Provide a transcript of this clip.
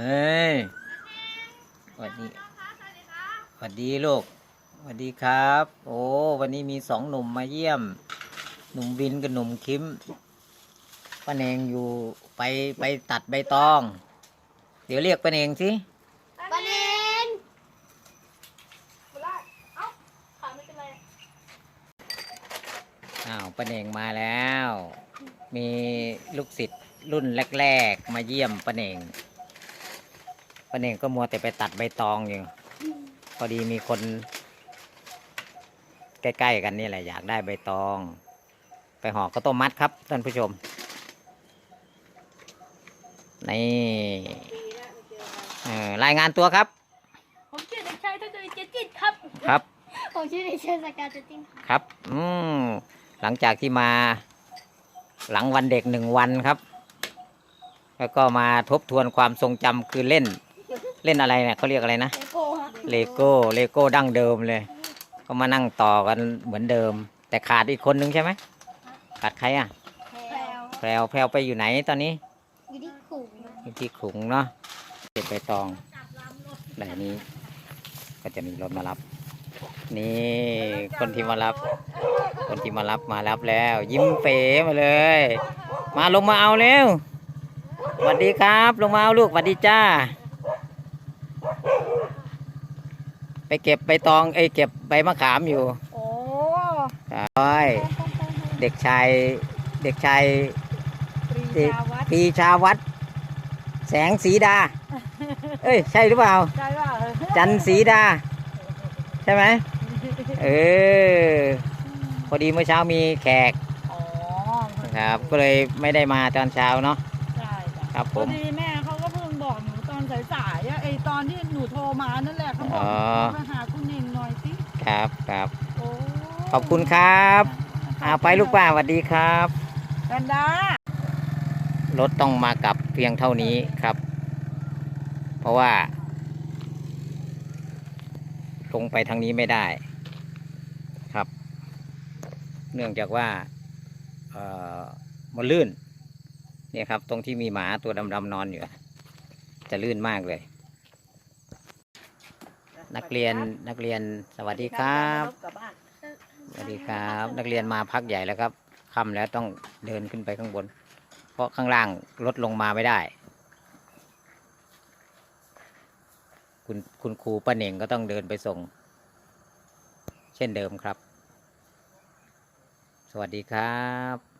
เฮ้ยสวัสดีสวัสดีลูกสวัสดีครับ โอ้วันนี้มีสองหนุ่มมาเยี่ยม หนุ่มวินกับหนุ่มคิมป้าเนงอยู่ไปไปตัดใบตอง เดี๋ยวเรียกป้าเนงสิปานินเอ้าขาไม่เป็นไรอ้าวป้าเนงมาแล้ว มีลูกศิษย์รุ่นแรก ๆ มาเยี่ยมป้าเนง ป้าเนงก็มัวแต่ไปตัดใบตองอยู่ พอดีมีคน ใกล้ๆกันนี่แหละอยากได้ใบตอง ไปห่อข้าวต้มมัดครับท่านผู้ชม นี่เอ่อรายงานตัวครับ ผมชื่อเด็กชายทัศน์เจจิตครับ ครับ ผมชื่อเด็กชายสกาวเจจิตครับครับ อืมหลังจากที่มา หลังวันเด็กหนึ่งวันครับ แล้วก็มาทบทวนความทรงจำคือเล่น เล่นอะไรเนี่ยเขาเรียกอะไรนะ เลโก้ฮะเลโก้ เลโก้ดั้งเดิมเลย ก็มานั่งต่อกันเหมือนเดิม แต่ขาดอีกคนนึงใช่ไหมขาดใครอะ แพลวแพรวแพรวไปอยู่ไหนตอนนี้อยู่ที่ขุงอยู่ที่ขลุงเนาะเก็บใบตองแบบนี้ ก็จะมีรถมารับ นี่ คนที่มารับ คนที่มารับมารับแล้ว ยิ้มเป๋มาเลย มาลงมาเอาเร็วสวัสดีครับ ลงมาเอาลูกสวัสดีจ้า ไปเก็บใบตองเอ้ยเก็บใบมะขามอยู่โอ้ใช่เด็กชายเด็กชายปรีชาวัดปรีชาวัดแสงสีดา เอ้ยใช่หรือเปล่า ใช่ป่ะจันสีดา ใช่ไหมเออพอดีเมื่อเช้ามีแขกอ๋อครับ ก็เลยไม่ได้มาตอนเช้าเนาะใช่จ้ะครับผพอม ดีแม่ สายๆอะไอตอนที่หนูโทรมานั่นแหละเขาบอกอ๋อหนูมาหาคุณเน่งหน่อยสิครับครับ โอ้ขอบคุณครับอาไปลูกป้าสวัสดีครับแพนด้ารถต้องมากลับเพียงเท่านี้ครับ เพราะว่า ลงไปทางนี้ไม่ได้ครับ เนื่องจากว่าเอ่อมันลื่น เนี่ยครับ ตรงที่มีหมาตัวดำๆนอนอยู่อะ จะลื่นมากเลย นักเรียนนักเรียนสวัสดีครับกลับบ้านสวัสดีครับ นักเรียนมาพักใหญ่แล้วครับค่ำแล้วต้องเดินขึ้นไปข้างบน เพราะข้างล่างรถลงมาไม่ได้ คุณคุณครูป้าเหน่งก็ต้องเดินไปส่ง เช่นเดิมครับ สวัสดีครับ